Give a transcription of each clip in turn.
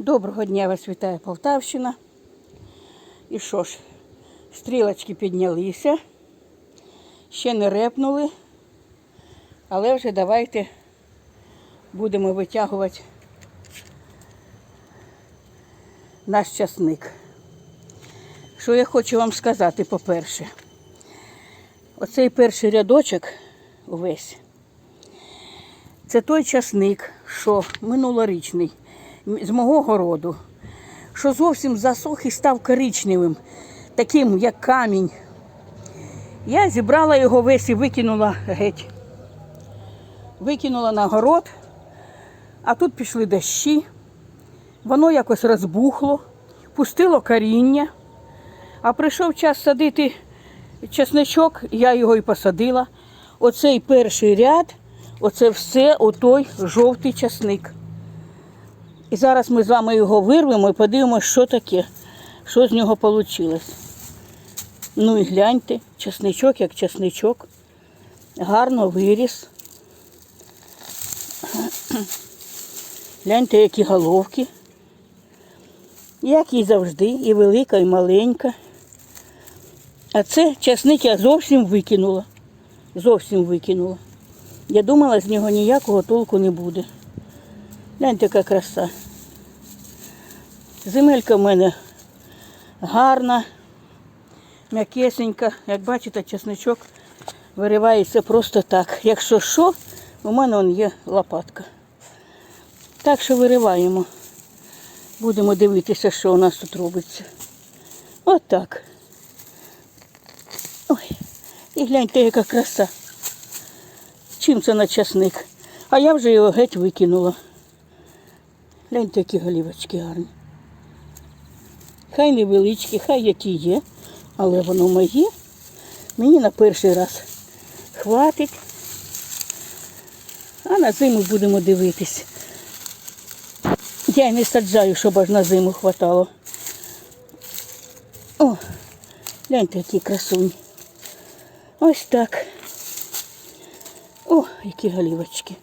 Доброго дня вас вітає Полтавщина. І що ж, стрілочки піднялися, ще не репнули, але вже давайте будемо витягувати наш часник. Що я хочу вам сказати, по-перше, оцей перший рядочок увесь. Це той часник, що минулорічний, з мого городу, що зовсім засох і став коричневим, таким, як камінь. Я зібрала його весь і викинула геть. Викинула на город, а тут пішли дощі, воно якось розбухло, пустило коріння. А прийшов час садити чесничок, я його і посадила. Оцей перший ряд, оце все отой жовтий часник. І зараз ми з вами його вирвемо і подивимося, що таке, що з нього вийшло. Ну і гляньте, часничок як часничок. Гарно виріс. Гляньте, які головки. Як і завжди, і велика, і маленька. А це часник я зовсім викинула. Зовсім викинула. Я думала, з нього ніякого толку не буде. Гляньте, яка краса. Земелька в мене гарна, м'якесенька. Як бачите, чесничок виривається просто так. Якщо що, у мене он є лопатка. Так що вириваємо. Будемо дивитися, що у нас тут робиться. От так. Ой, і гляньте, яка краса. Чим це на часник? А я вже його геть викинула. Гляньте, які голівочки гарні. Хай невеличкі, хай які є, але воно моє. Мені на перший раз хватить. А на зиму будемо дивитись. Я й не саджаю, щоб аж на зиму хватало. О, гляньте, які красуні. Ось так. О, які голівочки.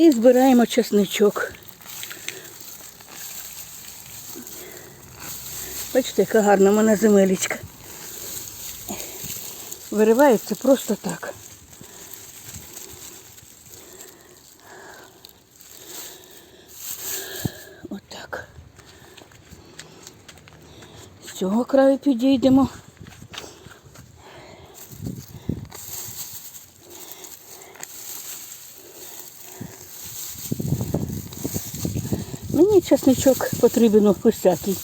І збираємо чесничок. Бачите, яка гарна в мене земелечка. Виривається просто так. Отак. З цього краю підійдемо. Мені чесничок потрібен усякий.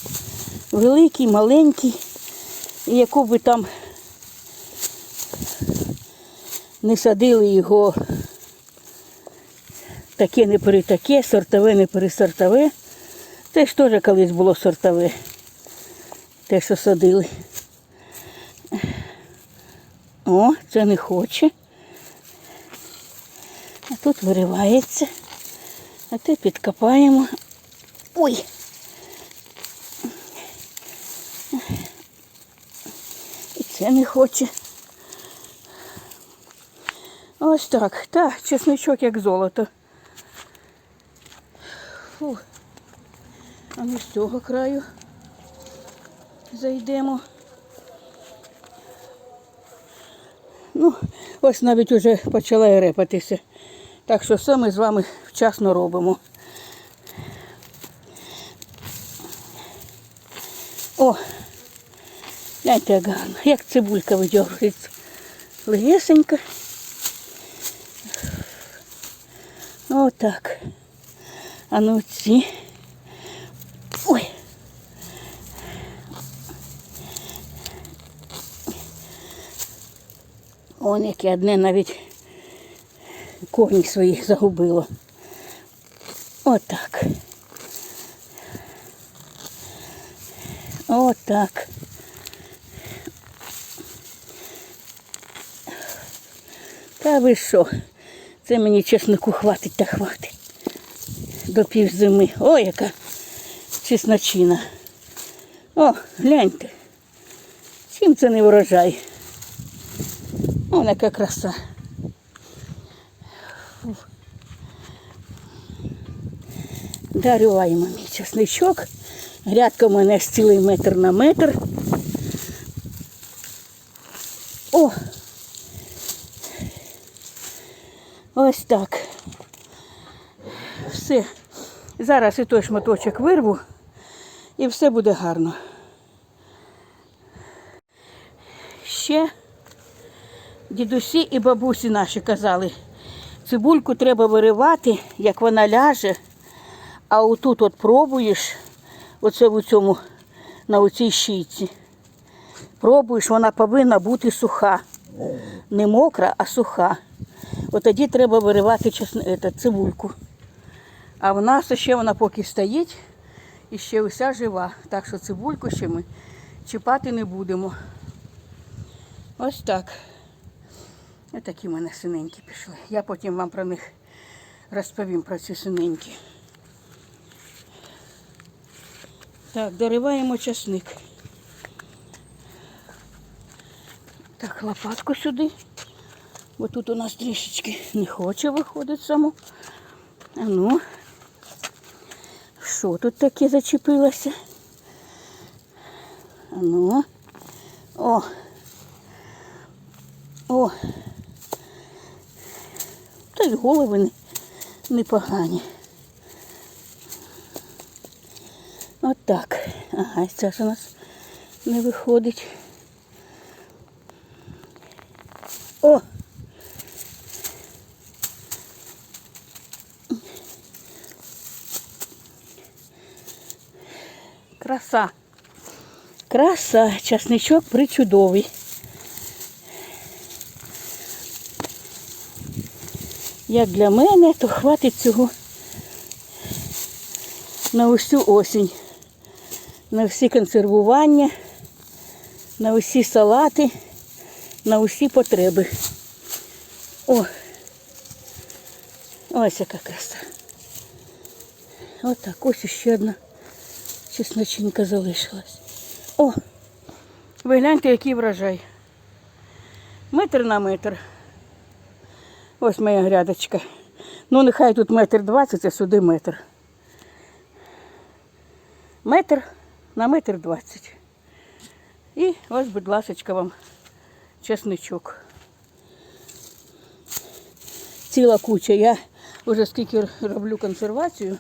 Великий, маленький. І яку би там не садили його таке не перетаке, сортове не пересортове. Те ж теж колись було сортове. Те, що садили. О, це не хоче. А тут виривається. А те підкопаємо. Ой. І це не хоче. Ось так. Та, чесничок як золото. Фу. А ми з цього краю зайдемо. Ну, ось навіть уже почала репатися. Так що все ми з вами вчасно робимо. О, гляньте, як гарно, як цибулька видьоргується. Легесенька. Отак. А ну ці. Ой. Он яке одне навіть коні своїх загубило. Отак. Отак. Та ви що? Це мені чеснику хватить та хватить. До півзими. О, яка чесночина. О, гляньте. Чим це не врожай? О, яка краса. Дарюємо мій чесничок. Грядка в мене з цілий метр на метр. О! Ось так. Все. Зараз і той шматочок вирву, і все буде гарно. Ще дідусі і бабусі наші казали, цибульку треба виривати, як вона ляже, а отут от пробуєш, оце в цьому, на оцій щійці. Пробуєш, вона повинна бути суха. Не мокра, а суха. От тоді треба виривати цибульку. А в нас ще вона поки стоїть і ще уся жива. Так що цибульку ще ми чіпати не будемо. Ось так. Ось такі в мене синенькі пішли. Я потім вам про них розповім про ці синенькі. Так, дориваємо часник. Так, лопатку сюди. Бо тут у нас трішечки не хоче виходить само. А ну, що тут таке зачепилося? А ну. О. О. Та й голови не, непогані. От. Ага, це ж у нас не виходить. О! Краса. Краса, часничок причудовий. Як для мене, то хватить цього на усю осінь, на всі консервування, на усі салати, на усі потреби. О! Ось яка краса. Отак, ось ще одна чесночинка залишилась. О! Ви гляньте, який врожай. Метр на метр. Ось моя грядочка. Ну, нехай тут метр двадцять, а сюди метр. Метр на метр двадцять. І ось, будь ласка, вам чесничок. Ціла куча. Я вже скільки роблю консервацію,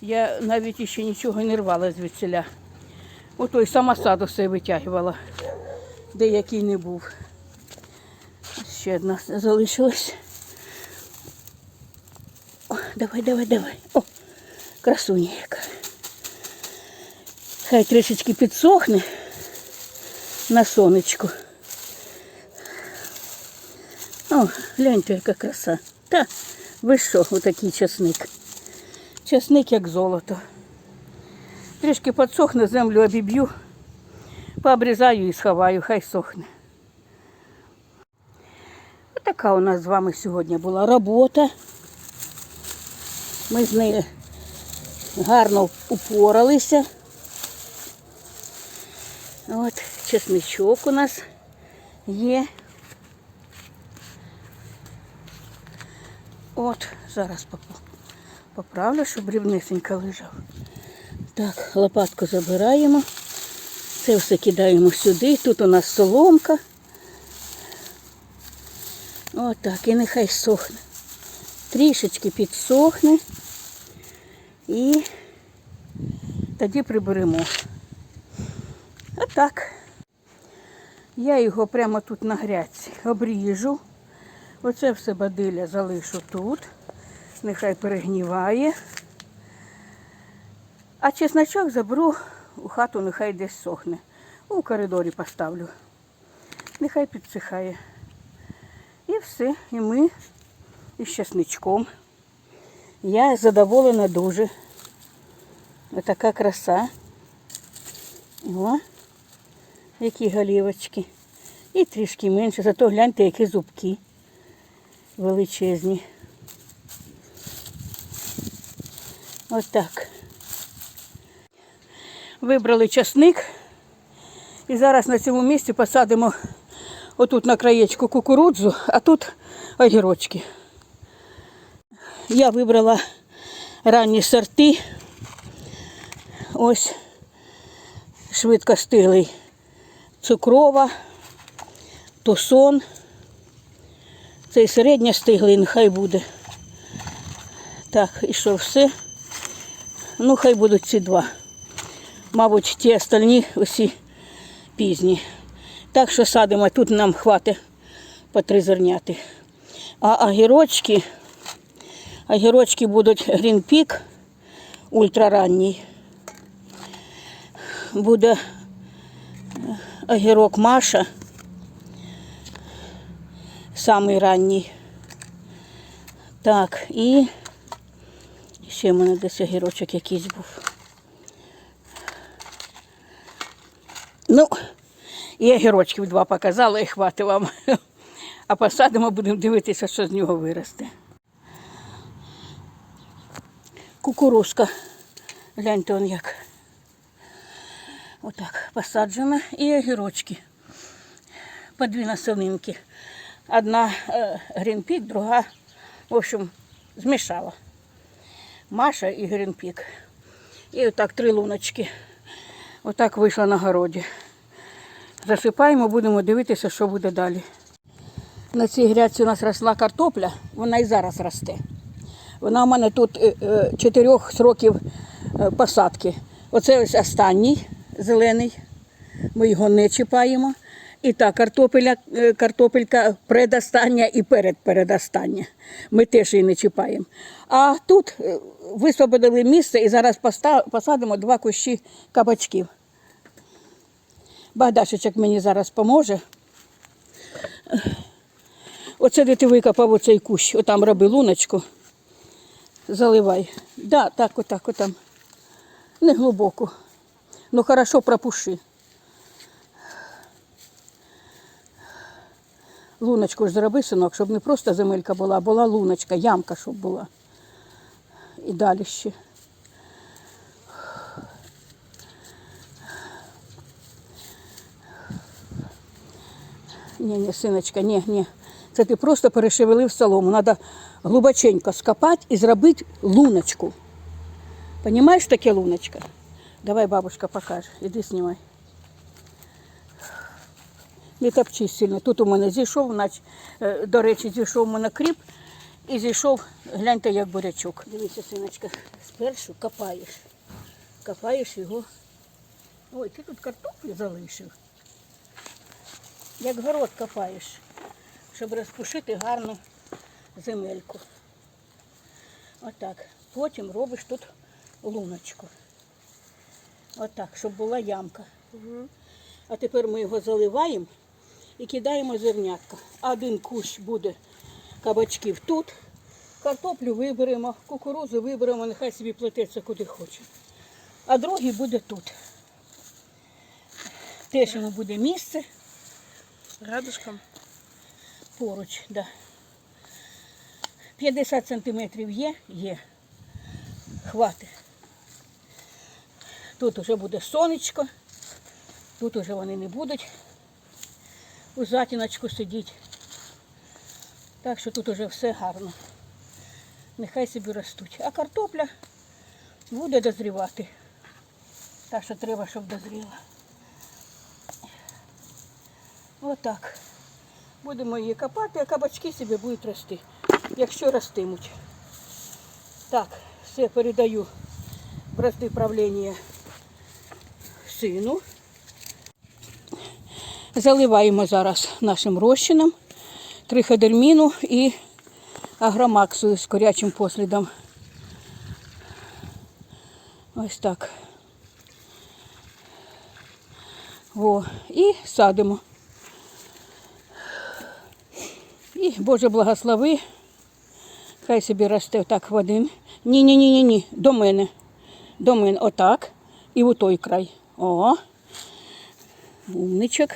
я навіть ще нічого не рвала звідсіля. Ото й сама саду все витягувала, де який не був. Ще одна залишилась. О, давай, давай, давай. О, красуня яка. Хай трішечки підсохне на сонечку. О, гляньте, яка краса. Та, ви що, отакий часник. Часник як золото. Трішки підсохне, землю обіб'ю, пообрізаю і сховаю, хай сохне. Отака у нас з вами сьогодні була робота. Ми з нею гарно упоралися. От, чесничок у нас є. От, зараз поправлю, щоб рівнесенько лежав. Так, лопатку забираємо. Це все кидаємо сюди. Тут у нас соломка. Отак, і нехай сохне. Трішечки підсохне. І тоді приберемо. Отак. Я його прямо тут на грядці обріжу. Оце все бадилля залишу тут. Нехай перегніває. А чесночок заберу у хату, нехай десь сохне. У коридорі поставлю. Нехай підсихає. І все. І ми із чесничком. Я задоволена дуже. Отака краса. О, які голівочки. І трішки менше, зато гляньте, які зубки величезні. Отак. Вибрали часник. І зараз на цьому місці посадимо отут на краєчку кукурудзу, а тут огірочки. Я вибрала ранні сорти ось швидко стиглий цукрова, тусон. Цей середньо стиглий, нехай буде. Так, і що все? Ну, хай будуть ці два. Мабуть, ті остальні усі пізні. Так що садимо, тут нам хватить по три зерняти. А огірочки, огірочки будуть грінпік ультраранній. Буде огірок Маша. Самий ранній. Так, і ще в мене десь огірочок якийсь був. Ну, і огірочків два показала і хватить вам. А посадимо, будемо дивитися, що з нього виросте. Кукурузка. Гляньте он як. Отак посаджена. І огірочки. По дві насовинки. Одна е, грінпік, друга, в общем, змішала. Маша і грінпік. І отак три луночки. Отак вийшла на городі. Засипаємо, будемо дивитися, що буде далі. На цій грядці у нас росла картопля, вона і зараз росте. Вона у мене тут е, е, чотирьох сроків е, посадки. Оце ось останній зелений. Ми його не чіпаємо. І та картопеля, е, картопелька предостання і передпередостання. Ми теж її не чіпаємо. А тут е, висвободили місце і зараз посадимо два кущі кабачків. Богдашечок мені зараз поможе. Оце де ти викопав оцей кущ, отам роби луночку. Заливай. Да, так, отак, отам. Не глибоко. Ну хорошо пропуши. Луночку ж зроби, синок, щоб не просто земелька була, а була луночка, ямка, щоб була. І далі ще. Ні, ні, синочка, ні, ні. Це ти просто перешевелив солому. Треба глибоченько скопати і зробити луночку. Понімаєш таке луночка? Давай бабушка покаже. Іди знімай. Не топчись сильно. Тут у мене зійшов, нач... е, до речі, зійшов у мене кріп і зійшов, гляньте, як бурячок. Дивіться, синочка, спершу копаєш. Копаєш його. Ой, ти тут картоплю залишив. Як город копаєш, щоб розпушити гарну земельку. Отак. Потім робиш тут луночку. Отак, щоб була ямка. А тепер ми його заливаємо і кидаємо зернятка. Один кущ буде кабачків тут. Картоплю виберемо, кукурузу виберемо, нехай собі плететься куди хоче. А другий буде тут. Теж йому буде місце Рядышком. поруч. Да. 50 сантиметрів є, є. Хватить. Тут вже буде сонечко, тут вже вони не будуть у затіночку сидіти. Так що тут вже все гарно. Нехай собі ростуть. А картопля буде дозрівати. Так що треба, щоб дозріла. Отак. Будемо її копати, а кабачки собі будуть рости, якщо ростимуть. Так, все передаю бразди правління сину. Заливаємо зараз нашим розчином триходерміну і агромаксою з корячим послідом. Ось так. О, і садимо. І Боже благослови. Хай собі росте так в один. Ні, ні, ні, ні, ні. До мене. До мене. Отак. І в той край. О. Умничок.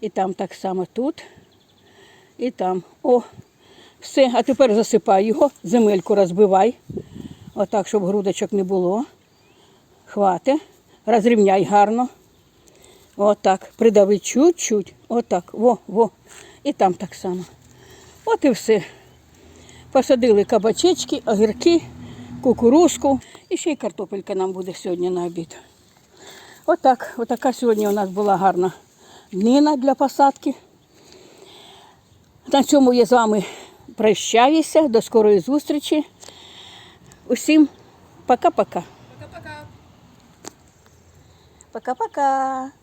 І там так само тут. І там. О. Все. А тепер засипай його, земельку розбивай. Отак, щоб грудочок не було. Хвати. Розрівняй гарно. Отак. Придави чуть-чуть. Отак. Во, во. І там так само. От і все. Посадили кабачечки, огірки, кукурузку. І ще й картопелька нам буде сьогодні на обід. Отак, отака сьогодні у нас була гарна днина для посадки. На цьому я з вами прощаюся. До скорої зустрічі. Усім пока-пока. Пока-пока. Пока-пока.